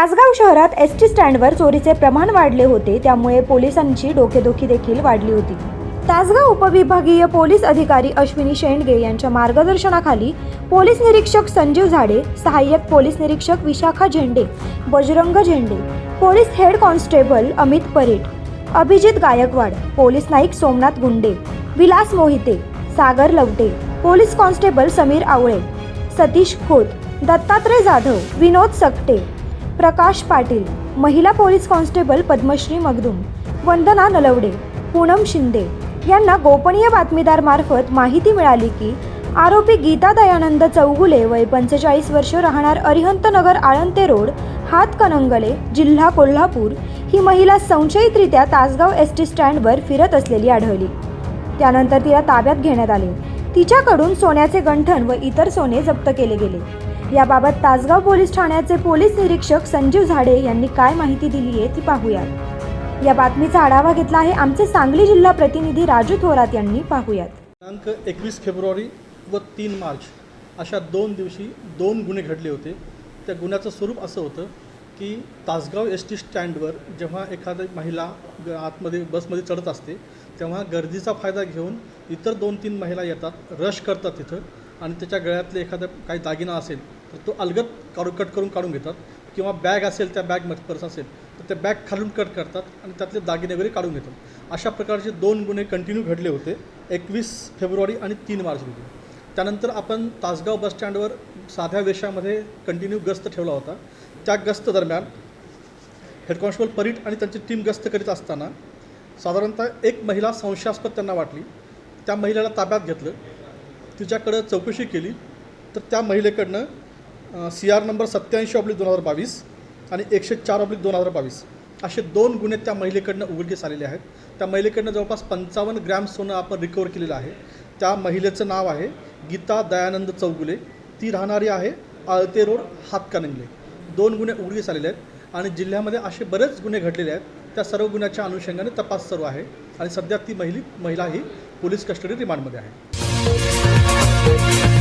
तासगाव शहरात S T स्टँडवर चोरीचे प्रमाण वाढले होते त्यामुळे पोलिसांची डोकेदुखी देखील वाढली होती. तासगाव उपविभागीय पोलीस अधिकारी अश्विनी शेंडगे यांच्या मार्गदर्शनाखाली पोलीस निरीक्षक संजीव झाडे सहाय्यक पोलीस निरीक्षक Vishakha Zende Bajrang Zende police head constable Amit Paret Abhijit Gaikwad police Naik Somnath Gunde Vilas Mohite Sagar Lavate police constable Sameer Awale Satish Khot Dattatray Jadhav Vinod Sakate Prakash Patil महिला पोलीस कॉन्स्टेबल पद्मश्री मगदुम वंदना नलवडे पूनम शिंदे यांना गोपनीय बातमीदार मार्फत माहिती मिळाली की आरोपी गीता दयानंद चौगुले वय पंचेचाळीस वर्ष राहणार अरिहंतनगर आळंते रोड हातकणंगले जिल्हा कोल्हापूर ही महिला संशयितरित्या तासगाव एस टी स्टँडवर फिरत असलेली आढळली. त्यानंतर तिला ताब्यात घेण्यात आले. तिच्याकडून सोन्याचे गंठण व इतर सोने जप्त केले गेले. याबाबत तासगाव पोलीस ठाण्याचे पोलीस निरीक्षक संजीव झाडे यांनी काय माहिती दिली आहे ती पाहूयात. या बातमीचा आढावा घेतला आहे आमचे सांगली जिल्हा प्रतिनिधी राजू थोरात यांनी. पाहूयात. दिनांक एकवीस फेब्रुवारी व तीन मार्च अशा दोन दिवशी दोन गुन्हे घडले होते. त्या गुन्ह्याचं स्वरूप असं होतं की तासगाव एस टी स्टँडवर जेव्हा एखादी महिला आतमध्ये बसमध्ये चढत असते तेव्हा गर्दीचा फायदा घेऊन इतर दोन तीन महिला येतात रश करतात तिथं. आणि त्याच्या गळ्यातले एखादा काही दागिना असेल तर तो अलगद काढून कट करून काढून घेतात. किंवा बॅग असेल त्या बॅगमध्ये पर्स असेल तर त्या बॅग खालून कट करतात आणि त्यातले दागिने वगैरे काढून घेतात. अशा प्रकारचे दोन गुन्हे कंटिन्यू घडले होते एकवीस फेब्रुवारी आणि तीन मार्च रोजी. त्यानंतर आपण तासगाव बसस्टँडवर साध्या वेशामध्ये कंटिन्यू गस्त ठेवला होता. त्या गस्त दरम्यान हेड कॉन्स्टेबल परीट आणि त्यांची टीम गस्त करीत असताना साधारणतः एक महिला संशयास्पद त्यांना वाटली. त्या महिलेला ताब्यात घेतलं. तिच्याकडं चौकशी केली तर त्या महिलेकडनं सी आर नंबर सत्याऐंशी ऑब्लिक दोन हजार बावीस आणि एकशे चार ऑब्लिक दोन हजार बावीस असे दोन गुन्हे त्या महिलेकडनं उघडकीस आलेले आहेत. त्या महिलेकडनं जवळपास पंचावन्न ग्रॅम सोनं आपण रिकवर केलेलं आहे. त्या महिलेचं नाव आहे गीता दयानंद चौगुले. ती राहणारी आहे आळते रोड हातकानंगले दोन गुन्हे उघडकीस आलेले आहेत आणि जिल्ह्यामध्ये असे बरेच गुन्हे घडलेले आहेत. त्या सर्व गुन्ह्याच्या अनुषंगाने तपास सुरू आहे आणि सध्या ती महिली महिला ही पोलीस कस्टडी रिमांडमध्ये आहे. Thank